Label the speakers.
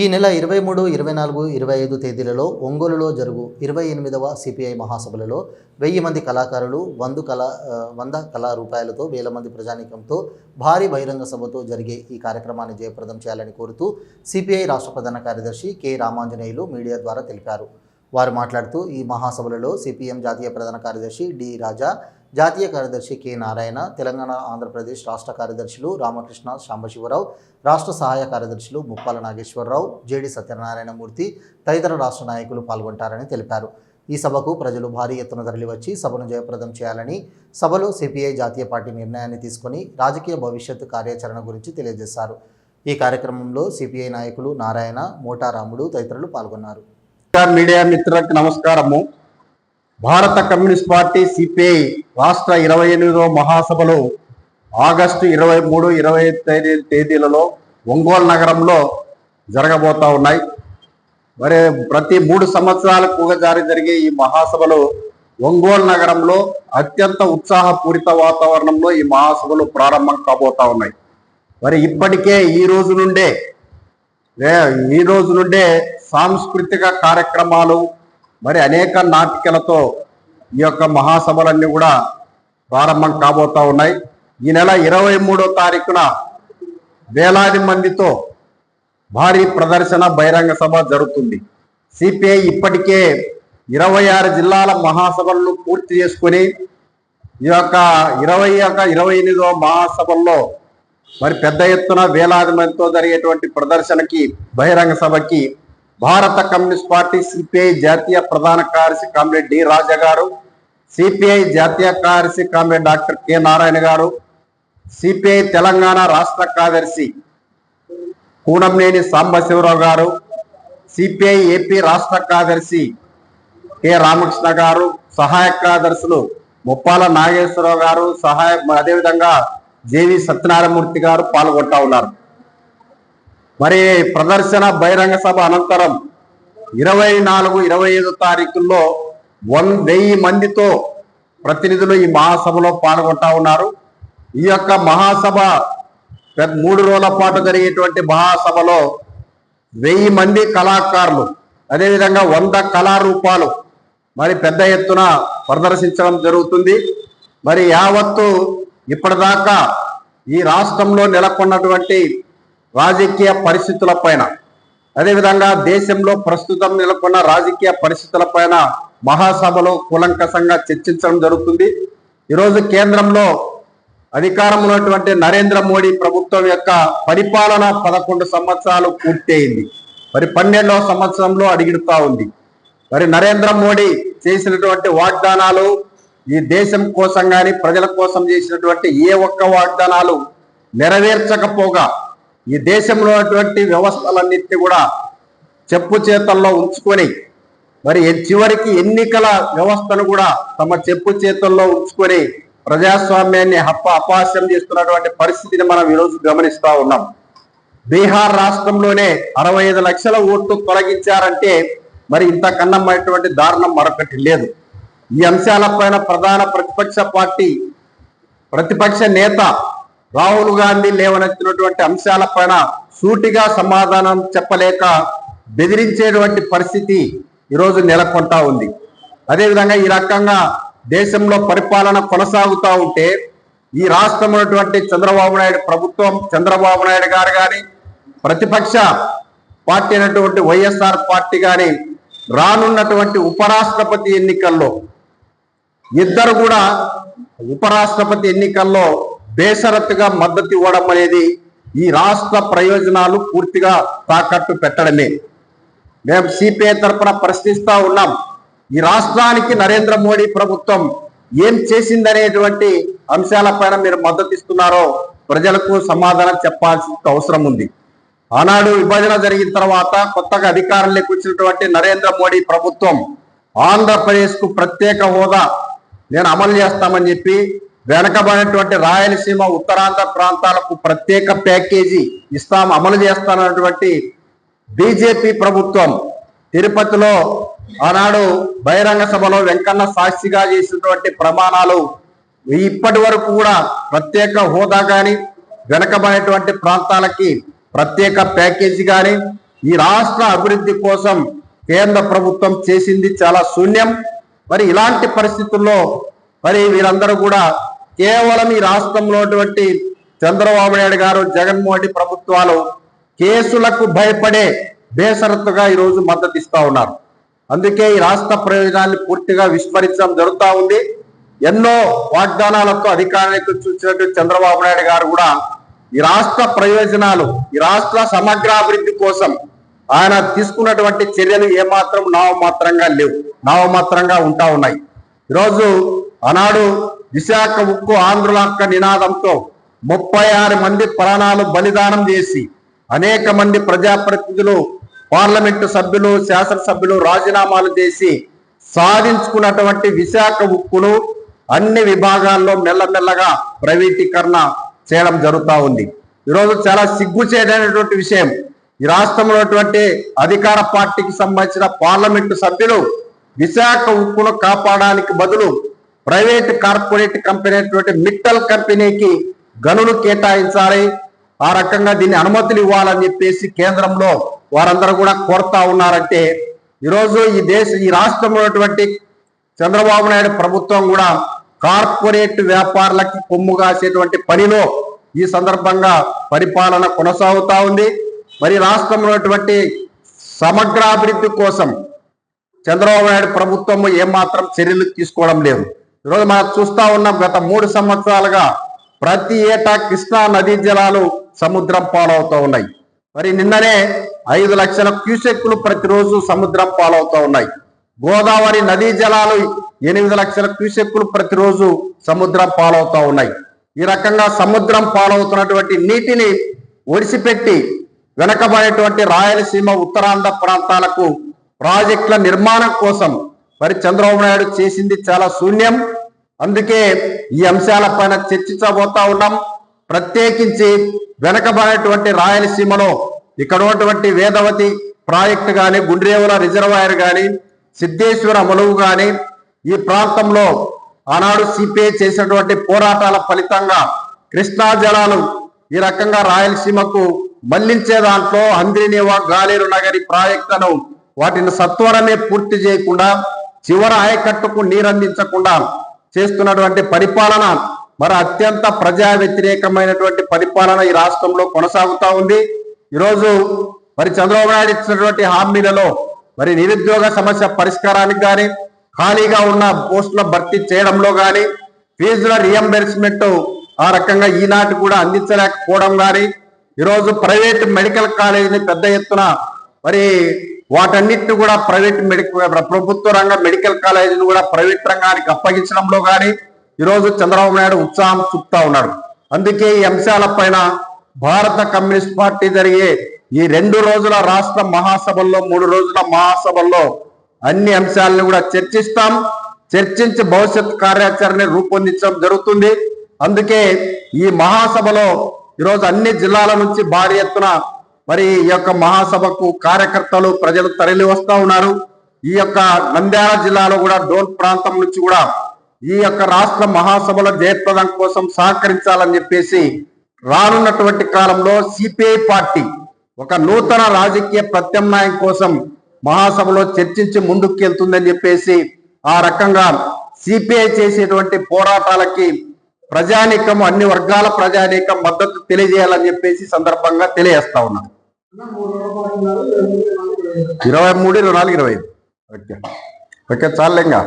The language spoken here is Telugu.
Speaker 1: ఈ నెల ఇరవై మూడు ఇరవై నాలుగు ఇరవై ఐదు తేదీలలో ఒంగోలులో జరుగు ఇరవై ఎనిమిదవ సిపిఐ మహాసభలలో వెయ్యి మంది కళాకారులు వంద కళా వంద కళా రూపాయలతో వేల మంది ప్రజానీకంతో భారీ బహిరంగ సభతో జరిగే ఈ కార్యక్రమాన్ని జయప్రదం చేయాలని కోరుతూ సిపిఐ రాష్ట్ర ప్రధాన కార్యదర్శి కె రామాంజనేయులు మీడియా ద్వారా తెలిపారు. వారు మాట్లాడుతూ ఈ మహాసభలలో సిపిఎం జాతీయ ప్రధాన కార్యదర్శి డి రాజా జాతీయ కార్యదర్శి కె నారాయణ తెలంగాణ ఆంధ్రప్రదేశ్ రాష్ట్ర కార్యదర్శులు రామకృష్ణ శాంబశివరావు రాష్ట్ర సహాయ కార్యదర్శులు ముప్పాల నాగేశ్వరరావు జేడి సత్యనారాయణమూర్తి తదితర రాష్ట్ర నాయకులు పాల్గొంటారని తెలిపారు. ఈ సభకు ప్రజలు భారీ ఎత్తున తరలివచ్చి సభను జయప్రదం చేయాలని సభలో సిపిఐ జాతీయ పార్టీ నిర్ణయాన్ని తీసుకొని రాజకీయ భవిష్యత్తు కార్యాచరణ గురించి తెలియజేశారు. ఈ కార్యక్రమంలో సిపిఐ నాయకులు నారాయణ మోటారాముడు తదితరులు పాల్గొన్నారు.
Speaker 2: మీడియా మిత్రులకు నమస్కారము. భారత కమ్యూనిస్ట్ పార్టీ సిపిఐ రాష్ట్ర ఇరవై ఎనిమిదవ మహాసభలు ఆగస్టు ఇరవై మూడు ఇరవై తేదీ తేదీలలో ఒంగోలు నగరంలో జరగబోతా ఉన్నాయి. మరి ప్రతి మూడు సంవత్సరాలకు జారి జరిగే ఈ మహాసభలు ఒంగోలు నగరంలో అత్యంత ఉత్సాహపూరిత వాతావరణంలో ఈ మహాసభలు ప్రారంభం కాబోతా ఉన్నాయి. మరి ఇప్పటికే ఈ రోజు నుండే ఈ రోజు నుండే సాంస్కృతిక కార్యక్రమాలు మరి అనేక నాటికలతో ఈ యొక్క మహాసభలన్నీ కూడా ప్రారంభం కాబోతా ఉన్నాయి. ఈ నెల ఇరవై మూడో తారీఖున వేలాది మందితో భారీ ప్రదర్శన బహిరంగ సభ జరుగుతుంది. సిపిఐ ఇప్పటికే ఇరవై ఆరు జిల్లాల మహాసభలను పూర్తి చేసుకొని ఈ యొక్క ఇరవై యొక్క ఇరవై ఎనిమిదో మహాసభల్లో మరి పెద్ద ఎత్తున వేలాది మందితో జరిగేటువంటి ప్రదర్శనకి బహిరంగ సభకి భారత కమ్యూనిస్ట్ పార్టీ సిపిఐ జాతీయ ప్రధాన కార్యదర్శి కామ్రేడ్ డి రాజా గారు సిపిఐ జాతీయ కార్యదర్శి కామ్రేడ్ డాక్టర్ కె నారాయణ గారు సిపిఐ తెలంగాణ రాష్ట్ర కార్యదర్శి కూనంనేని సాంబశివరావు గారు సిపిఐ ఏపీ రాష్ట్ర కార్యదర్శి కె రామకృష్ణ గారు సహాయ కార్యదర్శులు ముప్పాల నాగేశ్వరరావు గారు సహాయ అదేవిధంగా జేవి సత్యనారాయణమూర్తి గారు పాల్గొంటా ఉన్నారు. మరి ప్రదర్శన బహిరంగ సభ అనంతరం ఇరవై నాలుగు ఇరవై ఐదు తారీఖుల్లో వన్ వెయ్యి మందితో ప్రతినిధులు ఈ మహాసభలో పాల్గొంటా ఉన్నారు. ఈ యొక్క మహాసభ పెద్ద మూడు రోజుల పాటు జరిగేటువంటి మహాసభలో వెయ్యి మంది కళాకారులు అదేవిధంగా వంద కళారూపాలు మరి పెద్ద ఎత్తున ప్రదర్శించడం జరుగుతుంది. మరి యావత్తు ఇప్పటిదాకా ఈ రాష్ట్రంలో నెలకొన్నటువంటి రాజకీయ పరిస్థితుల పైన. అదేవిధంగా దేశంలో ప్రస్తుతం నెలకొన్న రాజకీయ పరిస్థితుల పైన మహాసభలో కూలంకషంగా చర్చించడం జరుగుతుంది. ఈరోజు కేంద్రంలో అధికారంలో ఉన్నటువంటి నరేంద్ర మోడీ ప్రభుత్వం యొక్క పరిపాలన పదకొండు సంవత్సరాలు పూర్తయింది. మరి పన్నెండవ సంవత్సరంలో అడిగిడుతా ఉంది. మరి నరేంద్ర మోడీ చేసినటువంటి వాగ్దానాలు ఈ దేశం కోసం కానీ ప్రజల కోసం చేసినటువంటి ఏ ఒక్క వాగ్దానాలు నెరవేర్చకపోగా ఈ దేశంలో అటువంటి వ్యవస్థలన్నింటినీ కూడా చెప్పు చేతల్లో ఉంచుకొని మరి చివరికి ఎన్నికల వ్యవస్థను కూడా తమ చెప్పు చేతుల్లో ఉంచుకొని ప్రజాస్వామ్యాన్ని హప్ప అపాస్యం చేస్తున్నటువంటి పరిస్థితిని మనం ఈరోజు గమనిస్తా ఉన్నాం. బీహార్ రాష్ట్రంలోనే అరవై ఐదు లక్షల ఓట్లు తొలగించారంటే మరి ఇంతకన్నమైనటువంటి దారుణం మరొకటి లేదు. ఈ అంశాలపైన ప్రధాన ప్రతిపక్ష పార్టీ ప్రతిపక్ష నేత రాహుల్ గాంధీ లేవనెత్తినటువంటి అంశాలపైన సూటిగా సమాధానం చెప్పలేక బెదిరించేటువంటి పరిస్థితి ఈరోజు నెలకొంటా ఉంది. అదేవిధంగా ఈ రకంగా దేశంలో పరిపాలన కొనసాగుతూ ఉంటే ఈ రాష్ట్రం ఉన్నటువంటి చంద్రబాబు నాయుడు ప్రభుత్వం చంద్రబాబు నాయుడు గారు కానీ ప్రతిపక్ష పార్టీ అయినటువంటి వైఎస్ఆర్ పార్టీ కానీ రానున్నటువంటి ఉపరాష్ట్రపతి ఎన్నికల్లో ఇద్దరు కూడా ఉపరాష్ట్రపతి ఎన్నికల్లో బేషరతుగా మద్దతు ఇవ్వడం అనేది ఈ రాష్ట్ర ప్రయోజనాలు పూర్తిగా తాకట్టు పెట్టడమే. మేము సిపిఐ తరఫున ప్రశ్నిస్తూ ఉన్నాం ఈ రాష్ట్రానికి నరేంద్ర మోడీ ప్రభుత్వం ఏం చేసిందనేటువంటి అంశాలపైన మీరు మద్దతు ఇస్తున్నారో ప్రజలకు సమాధానం చెప్పాల్సిన అవసరం ఉంది. ఆనాడు విభజన జరిగిన తర్వాత కొత్తగా అధికారంలోకి వచ్చినటువంటి నరేంద్ర మోడీ ప్రభుత్వం ఆంధ్రప్రదేశ్కు ప్రత్యేక హోదా నేను అమలు చేస్తామని చెప్పి వెనకబడినటువంటి రాయలసీమ ఉత్తరాంధ్ర ప్రాంతాలకు ప్రత్యేక ప్యాకేజీ ఇస్తాం అమలు చేస్తానన్నటువంటి బీజేపీ ప్రభుత్వం తిరుపతిలో ఆనాడు బహిరంగ సభలో వెంకన్న సాక్షిగా చేసినటువంటి ప్రమాణాలు ఇప్పటి వరకు కూడా ప్రత్యేక హోదా కానీ వెనకబడినటువంటి ప్రాంతాలకి ప్రత్యేక ప్యాకేజీ కానీ ఈ రాష్ట్ర అభివృద్ధి కోసం కేంద్ర ప్రభుత్వం చేసింది చాలా శూన్యం. మరి ఇలాంటి పరిస్థితుల్లో మరి వీరందరూ కూడా కేవలం ఈ రాష్ట్రంలో చంద్రబాబు నాయుడు గారు జగన్మోహన్ రెడ్డి ప్రభుత్వాలు కేసులకు భయపడే బేసరత్తుగా ఈరోజు మద్దతు ఇస్తా ఉన్నారు. అందుకే ఈ రాష్ట్ర ప్రయోజనాన్ని పూర్తిగా విస్మరించడం జరుగుతూ ఉంది. ఎన్నో వాగ్దానాలతో అధికారానికి చూసినటువంటి చంద్రబాబు నాయుడు గారు కూడా ఈ రాష్ట్ర ప్రయోజనాలు ఈ రాష్ట్ర సమగ్రాభివృద్ధి కోసం ఆయన తీసుకున్నటువంటి చర్యలు ఏమాత్రం నామమాత్రంగా లేవు. నామమాత్రంగా ఉంటా ఉన్నాయి. ఈరోజు ఆనాడు విశాఖ ఉక్కు ఆంధ్రులక్క నినాదంతో ముప్పై ఆరు మంది ప్రాణాలు బలిదానం చేసి అనేక మంది ప్రజాప్రతినిధులు పార్లమెంటు సభ్యులు శాసనసభ్యులు రాజీనామాలు చేసి సాధించుకున్నటువంటి విశాఖ ఉక్కును అన్ని విభాగాల్లో మెల్లమెల్లగా ప్రైవేటీకరణ చేయడం జరుగుతా ఉంది. ఈరోజు చాలా సిగ్గుచేటైనటువంటి విషయం. ఈ రాష్ట్రంలో అధికార పార్టీకి సంబంధించిన పార్లమెంటు సభ్యులు విశాఖ ఉక్కును కాపాడడానికి బదులు ప్రైవేట్ కార్పొరేట్ కంపెనీ అయినటువంటి మిట్టల్ కంపెనీకి గనులు కేటాయించాలి. ఆ రకంగా దీన్ని అనుమతులు ఇవ్వాలని చెప్పేసి కేంద్రంలో వారందరూ కూడా కోరుతా ఉన్నారంటే ఈరోజు ఈ దేశ ఈ రాష్ట్రంలో ఉన్నటువంటి చంద్రబాబు నాయుడు ప్రభుత్వం కూడా కార్పొరేట్ వ్యాపారులకి కొమ్ము కాసేటువంటి పనిలో ఈ సందర్భంగా పరిపాలన కొనసాగుతా ఉంది. మరి రాష్ట్రంలో ఉన్నటువంటి సమగ్రాభివృద్ధి కోసం చంద్రబాబు నాయుడు ప్రభుత్వం ఏమాత్రం చర్యలు తీసుకోవడం లేదు. ఈరోజు మనం చూస్తా ఉన్నాం గత మూడు సంవత్సరాలుగా ప్రతి ఏటా కృష్ణా నదీ జలాలు సముద్రం పాలవుతూ ఉన్నాయి. మరి నిన్ననే ఐదు లక్షల క్యూసెక్కులు ప్రతిరోజు సముద్రం పాలవుతూ ఉన్నాయి. గోదావరి నదీ జలాలు ఎనిమిది లక్షల క్యూసెక్కులు ప్రతిరోజు సముద్రం పాలవుతూ ఉన్నాయి. ఈ రకంగా సముద్రం పాలవుతున్నటువంటి నీటిని ఒడిసిపెట్టి వెనకబడేటువంటి రాయలసీమ ఉత్తరాంధ్ర ప్రాంతాలకు ప్రాజెక్టుల నిర్మాణం కోసం మరి చంద్రబాబు నాయుడు చేసింది చాలా శూన్యం. అందుకే ఈ అంశాల పైన చర్చించబోతా ఉన్నాం. ప్రత్యేకించి వెనకబడినటువంటి రాయలసీమలో ఇక్కడ ఉన్నటువంటి వేదవతి ప్రాజెక్టు కానీ గుండ్రేవుల రిజర్వాయర్ కానీ సిద్ధేశ్వర ములుగు కానీ ఈ ప్రాంతంలో ఆనాడు సిపిఐ చేసినటువంటి పోరాటాల ఫలితంగా కృష్ణా జలాలు ఈ రకంగా రాయలసీమకు మళ్ళించే దాంట్లో అంద్రినివా గాలేరు నగరి ప్రాజెక్టులను వాటిని సత్వరమే పూర్తి చేయకుండా చివరి ఆయకట్టుకు నీరందించకుండా చేస్తున్నటువంటి పరిపాలన మరి అత్యంత ప్రజా వ్యతిరేకమైనటువంటి పరిపాలన ఈ రాష్ట్రంలో కొనసాగుతా ఉంది. ఈరోజు మరి చంద్రబాబు నాయుడు ఇచ్చినటువంటి హామీలలో మరి నిరుద్యోగ సమస్య పరిష్కారానికి కానీ ఖాళీగా ఉన్న పోస్టుల భర్తీ చేయడంలో కానీ ఫీజుల రియంబర్స్మెంట్ ఆ రకంగా ఈనాటి కూడా అందించలేకపోవడం కానీ ఈరోజు ప్రైవేట్ మెడికల్ కాలేజీని పెద్ద ఎత్తున మరి వాటన్నిటిని కూడా ప్రైవేట్ మెడికల్ ప్రభుత్వ రంగ మెడికల్ కాలేజీని కూడా ప్రైవేట్ రంగానికి అప్పగించడంలో కానీ ఈరోజు చంద్రబాబు నాయుడు ఉత్సాహం చూపుతా ఉన్నాడు. అందుకే ఈ అంశాలపైన భారత కమ్యూనిస్ట్ పార్టీ జరిగే ఈ రెండు రోజుల రాష్ట్ర మహాసభల్లో మూడు రోజుల మహాసభల్లో అన్ని అంశాలను కూడా చర్చిస్తాం. చర్చించి భవిష్యత్ కార్యాచరణ రూపొందించడం జరుగుతుంది. అందుకే ఈ మహాసభలో ఈరోజు అన్ని జిల్లాల నుంచి భారీ ఎత్తున మరి ఈ యొక్క మహాసభకు కార్యకర్తలు ప్రజలు తరలి వస్తూ ఉన్నారు. ఈ యొక్క నంద్యాల జిల్లాలో కూడా డోల్ ప్రాంతం నుంచి కూడా ఈ యొక్క రాష్ట్ర మహాసభలో జయప్రదం కోసం సహకరించాలని చెప్పేసి రానున్నటువంటి కాలంలో సిపిఐ పార్టీ ఒక నూతన రాజకీయ ప్రత్యామ్నాయం కోసం మహాసభలో చర్చించి ముందుకెళ్తుందని చెప్పేసి ఆ రకంగా సిపిఐ చేసేటువంటి పోరాటాలకి ప్రజానీకం అన్ని వర్గాల ప్రజానీకం మద్దతు తెలియజేయాలని చెప్పేసి సందర్భంగా తెలియజేస్తా ఉన్నాను ఇరవై మూడు ఇరవై నాలుగు ఇరవై ఐదు. ఓకే. ఓకే చాలు ఇంకా.